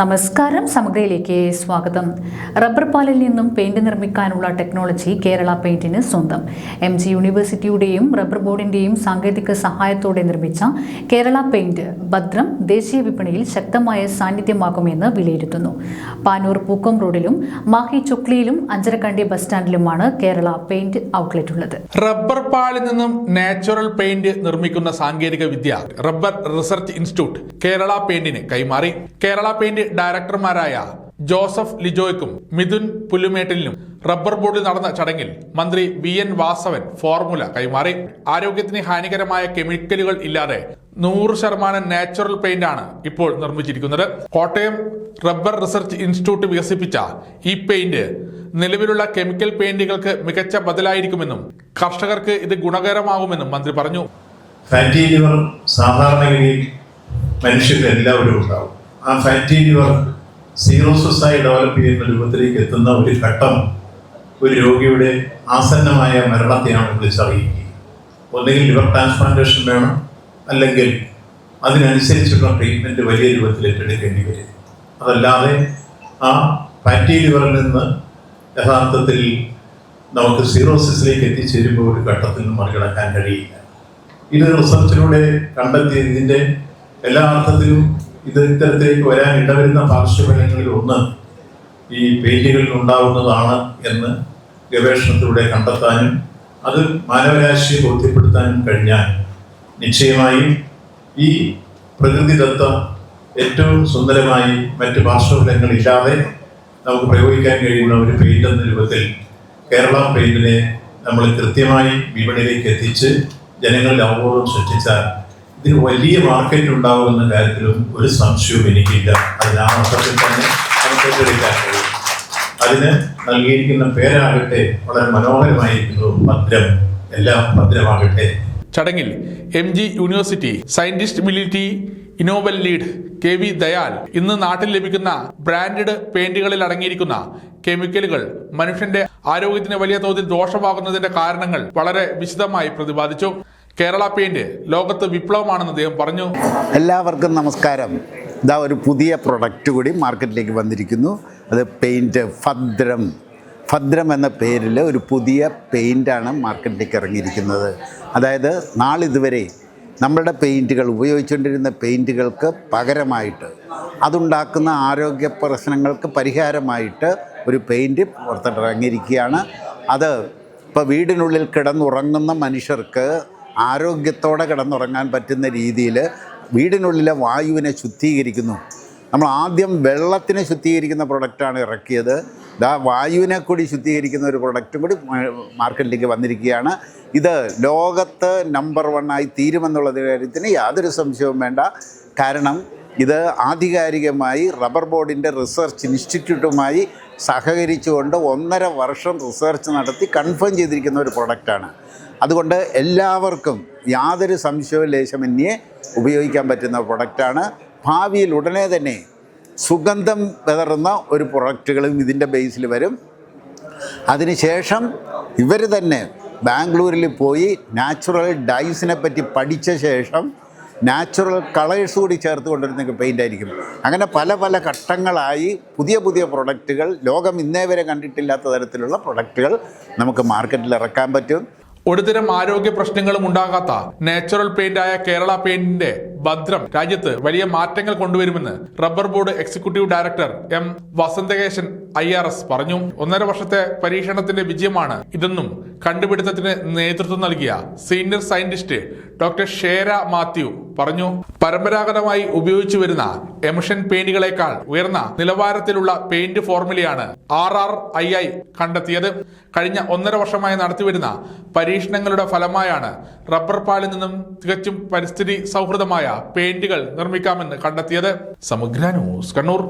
നമസ്കാരം. സമഗ്രയിലേക്ക് സ്വാഗതം. റബ്ബർ പാലിൽ നിന്നും പെയിന്റ് നിർമ്മിക്കാനുള്ള ടെക്നോളജി കേരള പെയിന്റിന് സ്വന്തം. എം ജി യൂണിവേഴ്സിറ്റിയുടെയും റബ്ബർ ബോർഡിന്റെയും സാങ്കേതിക സഹായത്തോടെ നിർമ്മിച്ച കേരള പെയിന്റ് ഭദ്രം ദേശീയ വിപണിയിൽ ശക്തമായ സാന്നിധ്യമാകുമെന്ന് വിലയിരുത്തുന്നു. പാനൂർ പൂക്കം റോഡിലും മാഹി ചുക്ലിയിലും അഞ്ചരക്കണ്ടി ബസ് സ്റ്റാൻഡിലുമാണ് കേരള പെയിന്റ് ഔട്ട്ലെറ്റ് ഉള്ളത് റബ്ബർ പാലിൽ നിന്നും നാച്ചുറൽ പെയിന്റ് നിർമ്മിക്കുന്ന സാങ്കേതിക വിദ്യ റബ്ബർ റിസർച്ച് ഇൻസ്റ്റിറ്റ്യൂട്ട് കേരള പെയിന്റിന് കൈമാറി. കേരള പെയിന്റ് ഡയറക്ടർമാരായ ജോസഫ് ലിജോയ്ക്കും മിഥുൻ പുലുമേട്ടിലിനും റബ്ബർ ബോർഡിൽ നടന്ന ചടങ്ങിൽ മന്ത്രി വി എൻ വാസവൻ ഫോർമുല കൈമാറി. ആരോഗ്യത്തിന് ഹാനികരമായ കെമിക്കലുകൾ ഇല്ലാതെ നൂറ് ശതമാനം നാച്ചുറൽ പെയിന്റ് ആണ് ഇപ്പോൾ നിർമ്മിച്ചിരിക്കുന്നത്. കോട്ടയം റബ്ബർ റിസർച്ച് ഇൻസ്റ്റിറ്റ്യൂട്ട് വികസിപ്പിച്ച ഈ പെയിന്റ് നിലവിലുള്ള കെമിക്കൽ പെയിന്റുകൾക്ക് മികച്ച ബദലായിരിക്കുമെന്നും കർഷകർക്ക് ഇത് ഗുണകരമാകുമെന്നും മന്ത്രി പറഞ്ഞു. സാധാരണഗതിയിൽ മനുഷ്യരിൽ എല്ലാവരും ഉണ്ടാവും. ആ ഫാറ്റി ലിവർ സീറോസസായി ഡെവലപ്പ് ചെയ്യുന്ന രൂപത്തിലേക്ക് എത്തുന്ന ഒരു ഘട്ടം ഒരു രോഗിയുടെ ആസന്നമായ മരണത്തെയാണ് വിളിച്ചറിയിക്കുക. ഒന്നുകിൽ ലിവർ ട്രാൻസ്പ്ലാന്റേഷൻ വേണം അല്ലെങ്കിൽ അതിനനുസരിച്ചുള്ള ട്രീറ്റ്മെന്റ് വലിയ രൂപത്തിൽ ഏറ്റെടുക്കേണ്ടി വരും. അതല്ലാതെ ആ ഫാറ്റി ലിവറിൽ നിന്ന് യഥാർത്ഥത്തിൽ നമുക്ക് സീറോസിസിലേക്ക് എത്തിച്ചേരുമ്പോൾ ഒരു ഘട്ടത്തിൽ നിന്ന് മറികടക്കാൻ കഴിയില്ല. ഇത് റിസർച്ചിലൂടെ കണ്ടെത്തിയ ഇതിന്റെ എല്ലാ അർത്ഥത്തിലും ഇത് ഇത്തരത്തിലേക്ക് വരാൻ ഇടവരുന്ന പാർശ്വഫലങ്ങളിൽ ഒന്ന് ഈ പെയിന്റുകളിൽ ഉണ്ടാവുന്നതാണ് എന്ന് ഗവേഷണത്തിലൂടെ കണ്ടെത്താനും അത് മാനവരാശിയെ ബോധ്യപ്പെടുത്താനും കഴിഞ്ഞാൽ നിശ്ചയമായും ഈ പ്രകൃതിദത്ത ഏറ്റവും സുന്ദരമായി മറ്റ് പാർശ്വഫലങ്ങളില്ലാതെ നമുക്ക് പ്രയോഗിക്കാൻ കഴിയുന്ന ഒരു പെയിന്റ് എന്ന രൂപത്തിൽ കേരള പെയിന്റിനെ നമ്മൾ കൃത്യമായി വിപണിയിലേക്ക് എത്തിച്ച് ജനങ്ങളുടെ അവബോധം സൃഷ്ടിച്ചാൽ ഇതിന് വലിയ മാർക്കറ്റ് ഉണ്ടാകുമെന്ന കാര്യത്തിലും ഒരു സംശയവും എനിക്കില്ല. അതിന് ആ അർത്ഥത്തിൽ തന്നെ നമുക്ക് കഴിയും അതിന് നൽകിയിരിക്കുന്ന പേരാകട്ടെ വളരെ മനോഹരമായിരിക്കുന്നു. ഭദ്രം എല്ലാം ഭദ്രമാകട്ടെ ചടങ്ങിൽ എം ജി യൂണിവേഴ്സിറ്റി സയന്റിസ്റ്റ് മിലിറ്റി ഇനോവൽ ലീഡ് കെ വി ദയാൽ ഇന്ന് നാട്ടിൽ ലഭിക്കുന്ന ബ്രാൻഡഡ് പെയിന്റുകളിൽ അടങ്ങിയിരിക്കുന്ന കെമിക്കലുകൾ മനുഷ്യന്റെ ആരോഗ്യത്തിന് വലിയ തോതിൽ ദോഷമാകുന്നതിന്റെ കാരണങ്ങൾ വളരെ വിശദമായി പ്രതിപാദിച്ചു. കേരള പെയിന്റ് ലോകത്ത് വിപ്ലവമാണെന്ന് അദ്ദേഹം പറഞ്ഞു. എല്ലാവർക്കും നമസ്കാരം. ഇതാ ഒരു പുതിയ പ്രൊഡക്റ്റ് കൂടി മാർക്കറ്റിലേക്ക് വന്നിരിക്കുന്നു. അത് പെയിന്റ് ഭദ്രം. ഭദ്രം എന്ന പേരിൽ ഒരു പുതിയ പെയിന്റാണ് മാർക്കറ്റിലേക്ക് ഇറങ്ങിയിരിക്കുന്നത്. അതായത് നാളിതുവരെ നമ്മളുടെ പെയിന്റുകൾ ഉപയോഗിച്ചുകൊണ്ടിരുന്ന പെയിന്റുകൾക്ക് പകരമായിട്ട് അതുണ്ടാക്കുന്ന ആരോഗ്യ പ്രശ്നങ്ങൾക്ക് പരിഹാരമായിട്ട് ഒരു പെയിന്റ് പുറത്തിറങ്ങിയിരിക്കുകയാണ്. അത് ഇപ്പോൾ വീടിനുള്ളിൽ കിടന്നുറങ്ങുന്ന മനുഷ്യർക്ക് ആരോഗ്യത്തോടെ കിടന്നുറങ്ങാൻ പറ്റുന്ന രീതിയിൽ വീടിനുള്ളിലെ വായുവിനെ ശുദ്ധീകരിക്കുന്നു. നമ്മൾ ആദ്യം വെള്ളത്തിനെ ശുദ്ധീകരിക്കുന്ന പ്രൊഡക്റ്റാണ് ഇറക്കിയത്. ദാ വായുവിനെ കൂടി ശുദ്ധീകരിക്കുന്ന ഒരു പ്രൊഡക്റ്റും കൂടി മാർക്കറ്റിലേക്ക് വന്നിരിക്കുകയാണ്. ഇത് ലോകത്ത് നമ്പർ വണ്ണായി തീരുമെന്നുള്ളത് കാര്യത്തിന് യാതൊരു സംശയവും വേണ്ട. കാരണം ഇത് ആധികാരികമായി റബ്ബർ ബോർഡിന്റെ റിസർച്ച് ഇൻസ്റ്റിറ്റ്യൂട്ടുമായി സഹകരിച്ചുകൊണ്ട് ഒന്നര വർഷം റിസർച്ച് നടത്തി കൺഫേം ചെയ്തിരിക്കുന്ന ഒരു പ്രൊഡക്റ്റാണ് അതുകൊണ്ട് എല്ലാവർക്കും യാതൊരു സംശയവും ലേശമന്യേ ഉപയോഗിക്കാൻ പറ്റുന്ന പ്രൊഡക്റ്റാണ് ഭാവിയിൽ ഉടനെ തന്നെ സുഗന്ധം വിതറുന്ന ഒരു പ്രൊഡക്റ്റുകളും ഇതിന്റെ ബേസിൽ വരും. അതിനുശേഷം ഇവർ തന്നെ ബാംഗ്ലൂരിൽ പോയി നാച്ചുറൽ ഡൈസിനെ പറ്റി പഠിച്ച ശേഷം നാച്ചുറൽ കളേഴ്സ് കൂടി ചേർത്ത് കൊണ്ടുവരുന്ന പെയിന്റ് ആയിരിക്കും. അങ്ങനെ പല പല ഘട്ടങ്ങളായി പുതിയ പുതിയ പ്രൊഡക്റ്റുകൾ ലോകം ഇന്നേ വരെ കണ്ടിട്ടില്ലാത്ത തരത്തിലുള്ള പ്രൊഡക്റ്റുകൾ നമുക്ക് മാർക്കറ്റിൽ ഇറക്കാൻ പറ്റും. ഒരുതരം ആരോഗ്യ പ്രശ്നങ്ങളും ഉണ്ടാകാത്ത നാച്ചുറൽ പെയിന്റ് ആയ കേരള പെയിന്റിന്റെ ഭദ്രം. രാജ്യത്ത് വലിയ മാറ്റങ്ങൾ കൊണ്ടുവരുമെന്ന് rubber board executive director M Vasanthakesan I R S പറഞ്ഞു. ഒന്നര വർഷത്തെ പരീക്ഷണത്തിന്റെ വിജയമാണ് ഇതെന്നും കണ്ടുപിടുത്തത്തിന് നേതൃത്വം നൽകിയ senior scientist doctor Shera Mathew പറഞ്ഞു. പരമ്പരാഗതമായി ഉപയോഗിച്ചു വരുന്ന എമിഷൻ പെയിന്റുകളേക്കാൾ ഉയർന്ന നിലവാരത്തിലുള്ള പെയിന്റ് ഫോർമുലയാണ് ആർ ആർ ഐ ഐ കണ്ടെത്തിയത്. കഴിഞ്ഞ ഒന്നര വർഷമായി നടത്തിവരുന്ന പരീക്ഷണങ്ങളുടെ ഫലമായാണ് റബ്ബർ പാലിൽ നിന്നും തികച്ചും പരിസ്ഥിതി സൗഹൃദമായ പെയിന്റുകൾ നിർമ്മിക്കാമെന്ന് കണ്ടെത്തിയത്. സമഗ്ര ന്യൂസ് കണ്ണൂർ.